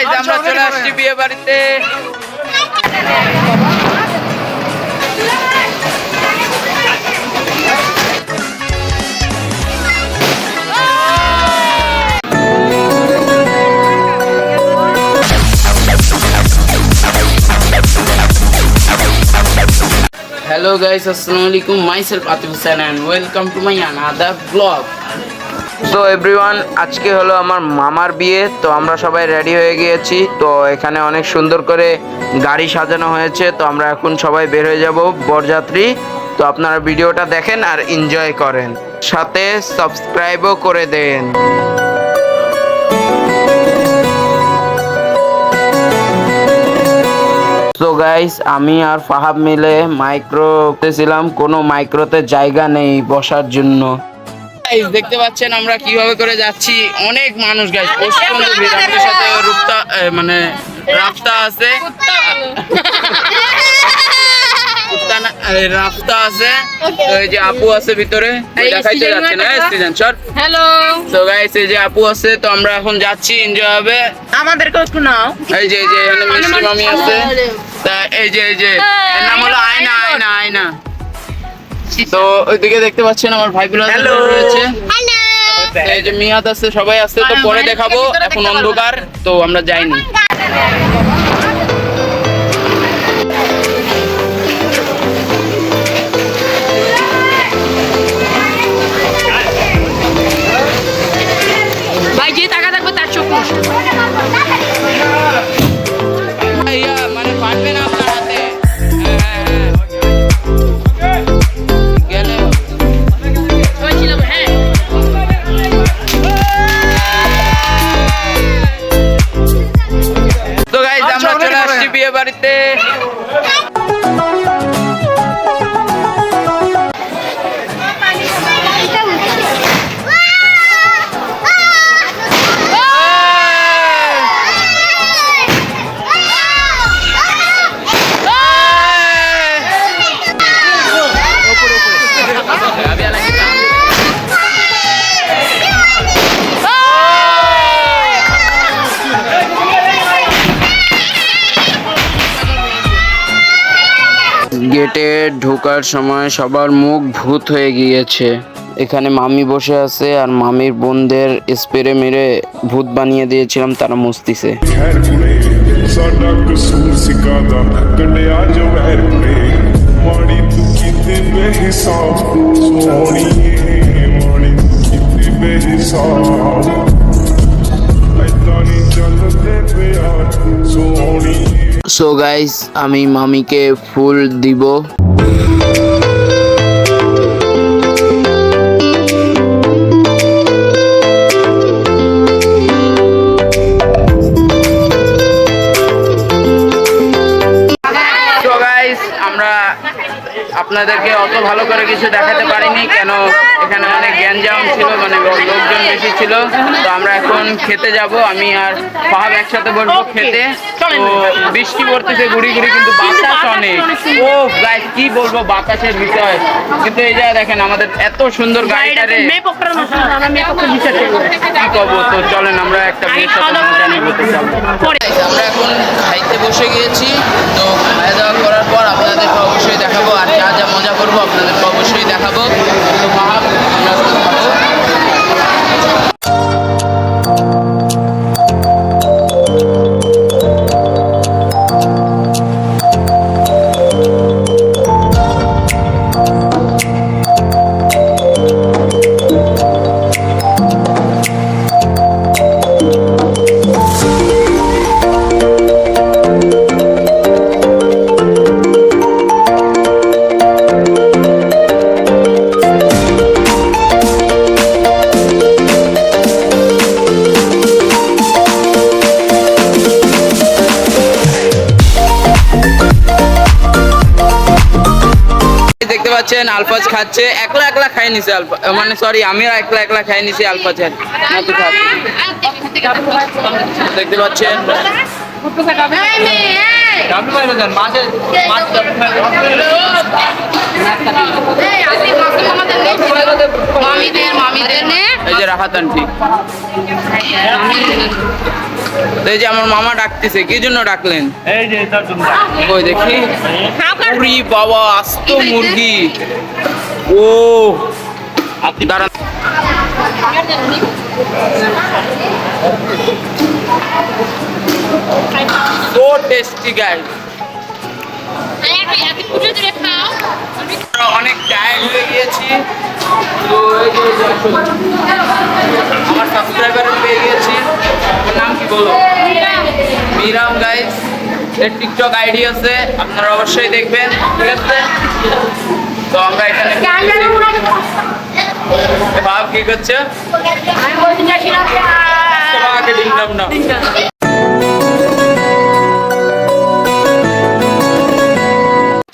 Guys আমরা চলে আসছি বিয়ে বাড়িতে হ্যালো গাইস আসসালামু আলাইকুম my self Atif Hossain and welcome to my another blog তো এভরিওয়ান আজকে হলো আমার মামার বিয়ে, তো আমরা সবাই রেডি হয়ে গিয়েছি। তো এখানে অনেক সুন্দর করে গাড়ি সাজানো হয়েছে, তো আমরা এখন সবাই বের হয়ে যাব বরযাত্রী। তো আপনারা ভিডিওটা দেখেন আর এনজয় করেন। সাথে সাবস্ক্রাইবও করে দেন। তো গাইস আমি আর ফাহাব মিলে মাইক্রোতে ছিলাম, কোনো মাইক্রোতে জায়গা নেই বসার জন্য। Guys, দেখতে পাচ্ছেন আমরা কীভাবে করে যাচ্ছি। অনেক মানুষ গাইস প্রচণ্ড ভিড় আমাদের সাথে রূপতা মানে রাফতা আছে। রাফতা এই যে আপু আছে ভিতরে। দেখাইতে যাচ্ছে না হ্যালো তো গাইস এই যে আপু আছে তো আমরা এখন যাচ্ছি এনজয় হবে। আমাদেরকে একটু নাও। এই যে এই যে এখানে মিষ্টি মামি আছে। তা এই যে এই যে এর নাম হলো আয়না আয়না আয়না। তো ওইদিকে দেখতে পাচ্ছেন আমার ভাইগুলো রয়েছে। এই যে মিয়াদ আছে সবাই আছে তো পরে দেখাবো এখন অন্ধকার তো আমরা যাইনি। বাড়িতে। গেটে ঢোকার সময় সবার মুখ ভূত হয়ে গিয়েছে। এখানে মামি বসে আছে আর মামির বোনদের স্প্রে মেরে ভূত বানিয়ে দিয়েছিলাম তারা মুস্তিছে ਖੈਰ সো গাইস আমি মামিকে ফুল দিব। আপনাদেরকে অত ভালো করে কিছু দেখাতে পারিনি কেন এখানে অনেক গ্যাঞ্জাম ছিল মানে লোকজন বেশি ছিল। তো আমরা এখন খেতে যাব আমি আর পাহাব একসাথে বসবো খেতে। তো বৃষ্টি পড়তেছে গুড়ি গুড়ি কিন্তু বাতাস অনেক। ও গাইস কি বলব বাতাসের বিষয়। কিন্তু এই জায়গায় দেখেন আমাদের এত সুন্দর বিচার করব। কি করব তো চলেন আমরা একটা বিয়ের সাথে। আমরা এখন খাইতে বসে গিয়েছি। পাচ্ছেন আলফাজ খাচ্ছে একলা একলা খাই নিছে আলফা মানে সরি আমিও একলা একলা খাই নিছি আলফাজের দেখতে পাচ্ছেন? মামিদের মামিদের নে। এই যে রাহাত আন্টি তো এই যে আমার মামা ডাকতেছে কি জন্য ডাকলেন? এই যে এটার জন্য দেখি? উরি বাবা আস্ত মুরগি। ও দাঁড়ান। সো টেস্টি গাইস অনেক টায়ার্ড হয়ে গিয়েছি। তো আমার সাবস্ক্রাইবার পেয়ে গিয়েছি। বলো মিরাম গাইস এর টিকটক আইডি আছে আপনারা অবশ্যই দেখবেন ঠিক আছে? তো আমরা এখানে ভাব কি করছে? তোমাকে না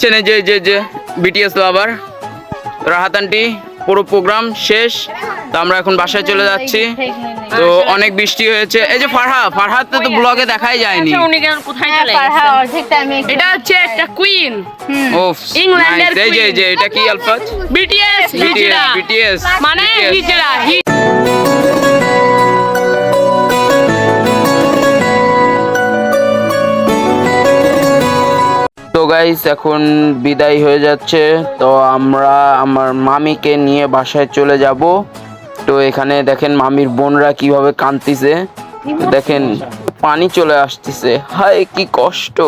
চেনে যে যে যে বিটিএস লাভার রাহাত আন্টি পুরো প্রোগ্রাম শেষ তো আমরা এখন বাসায় চলে যাচ্ছি। তো অনেক বৃষ্টি হয়েছে। এই যে ফারহা ফারহাত তো ব্লগে দেখাই যায়নি। উনি কেন কোথায় চলে পারহা অর্ধেক টাইমে এটা হচ্ছে একটা কুইন ও ইংল্যান্ডের এই যে এই যে এটা কি আলফাজ? বিটিএস বিটিএস মানে হিজড়া গাইস এখন বিদায় হয়ে যাচ্ছে। তো আমরা আমার মামিকে নিয়ে বাসায় চলে যাব। তো এখানে দেখেন মামির বোনরা কীভাবে কাঁদতিছে। দেখেন পানি চলে আসতেছে। হায় কি কষ্ট।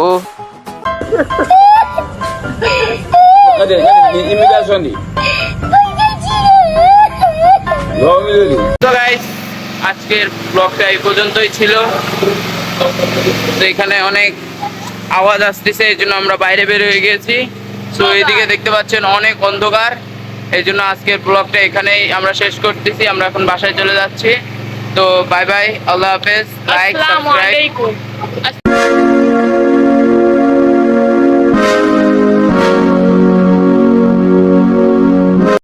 তো গাইস আজকের ব্লগটা এই পর্যন্তই ছিল। তো এখানে অনেক আওয়াজ আসতেছে এই জন্য আমরা বাইরে বের হয়ে গেছি। তো এদিকে দেখতে পাচ্ছেন অনেক অন্ধকার। এই জন্য আজকের ব্লগটা এখানেই আমরা শেষ করতেছি আমরা এখন বাসায় চলে যাচ্ছি। তো বাই বাই আল্লাহ হাফেজ লাইক সাবস্ক্রাইব